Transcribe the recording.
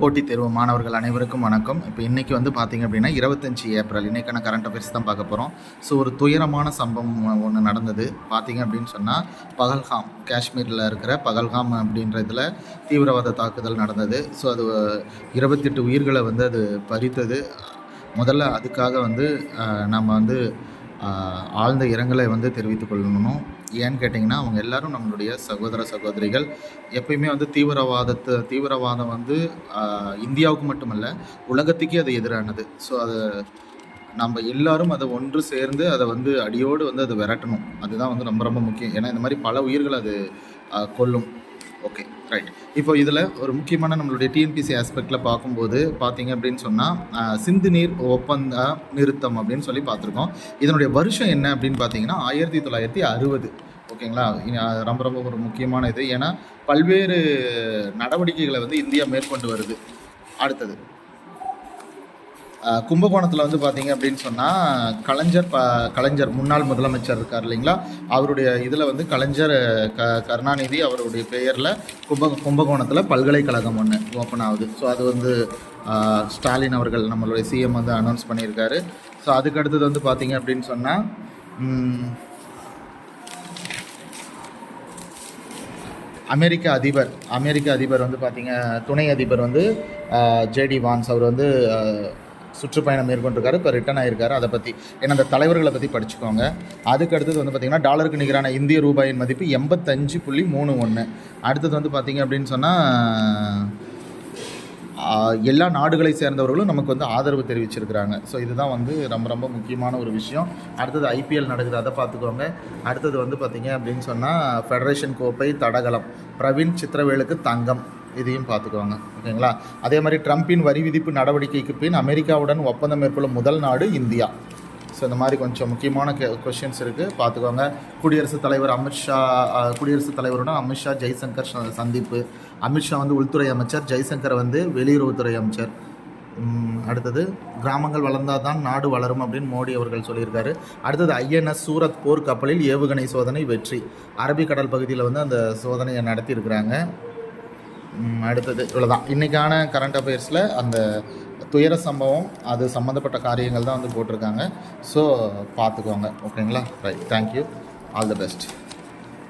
போட்டித் தேர்வு மாணவர்கள் அனைவருக்கும் வணக்கம். இப்போ இன்றைக்கி வந்து பார்த்திங்க அப்படின்னா இருபத்தஞ்சி ஏப்ரல். இன்றைக்கான கரண்ட் அஃபேர்ஸ் தான் பார்க்க போகிறோம் ஸோ ஒரு துயரமான சம்பவம் ஒன்று நடந்தது. பார்த்திங்க அப்படின்னு சொன்னால் பகல்காம் காஷ்மீரில் இருக்கிற பகல்காம் அப்படின்ற இதில் தீவிரவாத தாக்குதல் நடந்தது. ஸோ அது இருபத்தெட்டு உயிர்களை வந்து அது பறித்தது. முதல்ல அதுக்காக வந்து நம்ம வந்து ஆழ்ந்த இரங்கலை வந்து தெரிவித்துக் கொள்ளணும். ஏன்னு கேட்டிங்கன்னா அவங்க எல்லாரும் நம்மளுடைய சகோதர சகோதரிகள். எப்பயுமே வந்து தீவிரவாதத்தை தீவிரவாதம் வந்து இந்தியாவுக்கு மட்டுமல்ல உலகத்துக்கே அது எதிரானது. ஸோ அதை நம்ம எல்லாரும் அதை ஒன்று சேர்ந்து அதை வந்து அடியோடு வந்து அதை விரட்டணும். அதுதான் வந்து ரொம்ப ரொம்ப முக்கியம். ஏன்னா இந்த மாதிரி பல உயிர்கள் அது கொல்லும். ஓகே ரைட் இப்போ இதில் ஒரு முக்கியமான நம்மளுடைய டிஎன்பிசி ஆஸ்பெக்டில் பார்க்கும்போது பார்த்தீங்க அப்படின்னு சொன்னால் சிந்து நீர் ஒப்பந்த நிறுத்தம் அப்படின்னு சொல்லி பார்த்துருக்கோம். இதனுடைய வருஷம் என்ன அப்படின்னு பார்த்தீங்கன்னா ஆயிரத்தி தொள்ளாயிரத்தி அறுபது. ஓகேங்களா? ரொம்ப ரொம்ப ஒரு முக்கியமான இது. ஏன்னா பல்வேறு நடவடிக்கைகளை வந்து இந்தியா மேற்கொண்டு வருது. அடுத்தது கும்பகோணத்தில் வந்து பார்த்தீங்க அப்படின்னு சொன்னால் கலைஞர் ப கலைஞர் முன்னாள் முதலமைச்சர் இருக்கார் இல்லைங்களா? அவருடைய இதில் வந்து கலைஞர் க கருணாநிதி அவருடைய பெயரில் கும்ப கும்பகோணத்தில் பல்கலைக்கழகம் ஒன்று ஓப்பன் ஆகுது. ஸோ அது வந்து ஸ்டாலின் அவர்கள் நம்மளுடைய சிஎம் வந்து அனௌன்ஸ் பண்ணியிருக்காரு. ஸோ அதுக்கு அடுத்தது வந்து பார்த்தீங்க அப்படின்னு சொன்னால் அமெரிக்க அதிபர் அமெரிக்க அதிபர் வந்து பார்த்தீங்க துணை அதிபர் வந்து ஜேடி வான்ஸ். அவர் வந்து சுற்றுப்பயணம் மேற்கொண்டிருக்காரு இப்போ ரிட்டர்ன் ஆயிருக்காரு. அதை பற்றி ஏன்னா அந்த தலைவர்களை பற்றி படிச்சுக்கோங்க. அதுக்கு அடுத்தது வந்து பார்த்திங்கன்னா டாலருக்கு நிகரான இந்திய ரூபாயின் மதிப்பு எண்பத்தஞ்சு புள்ளி மூணு ஒன்று அடுத்தது வந்து பார்த்திங்க அப்படின்னு சொன்னால் எல்லா நாடுகளை சேர்ந்தவர்களும் நமக்கு வந்து ஆதரவு தெரிவிச்சிருக்கிறாங்க. ஸோ இதுதான் வந்து ரொம்ப ரொம்ப முக்கியமான ஒரு விஷயம். அடுத்தது ஐபிஎல் நடக்குது அதை பார்த்துக்கோங்க. அடுத்தது வந்து பார்த்தீங்க அப்படின்னு சொன்னால் ஃபெடரேஷன் கோப்பை தடகளம். பிரவீன் சித்திரவேலுக்கு தங்கம். இதையும் பார்த்துக்கோங்க ஓகேங்களா? அதே மாதிரி ட்ரம்பின் வரி விதிப்பு நடவடிக்கைக்கு பின் அமெரிக்காவுடன் ஒப்பந்தம் மேற்கொள்ளும் முதல் நாடு இந்தியா. ஸோ இந்த மாதிரி கொஞ்சம் முக்கியமான கே கொஷின்ஸ் இருக்குது பார்த்துக்கோங்க. குடியரசுத் தலைவர் அமித்ஷா குடியரசுத் தலைவருடன் அமித்ஷா ஜெய்சங்கர் ச- சந்திப்பு. அமித்ஷா வந்து உள்துறை அமைச்சர் ஜெய்சங்கர் வந்து வெளியுறவுத்துறை அமைச்சர். அடுத்தது கிராமங்கள் வளர்ந்தால் தான் நாடு வளரும் அப்படின்னு மோடி அவர்கள் சொல்லியிருக்காரு. அடுத்தது ஐஎன்எஸ் சூரத் போர் கப்பலில் ஏவுகணை சோதனை வெற்றி. அரபிக்கடல் பகுதியில் வந்து அந்த சோதனையை நடத்தியிருக்கிறாங்க. அடுத்தது இவ்வளோதான் இன்றைக்கான கரண்ட் அஃபேர்ஸில் அந்த துயர சம்பவம் அது சம்மந்தப்பட்ட காரியங்கள் தான் வந்து போட்டிருக்காங்க. ஸோ பார்த்துக்கோங்க. ஓகேங்களா right thank you all the best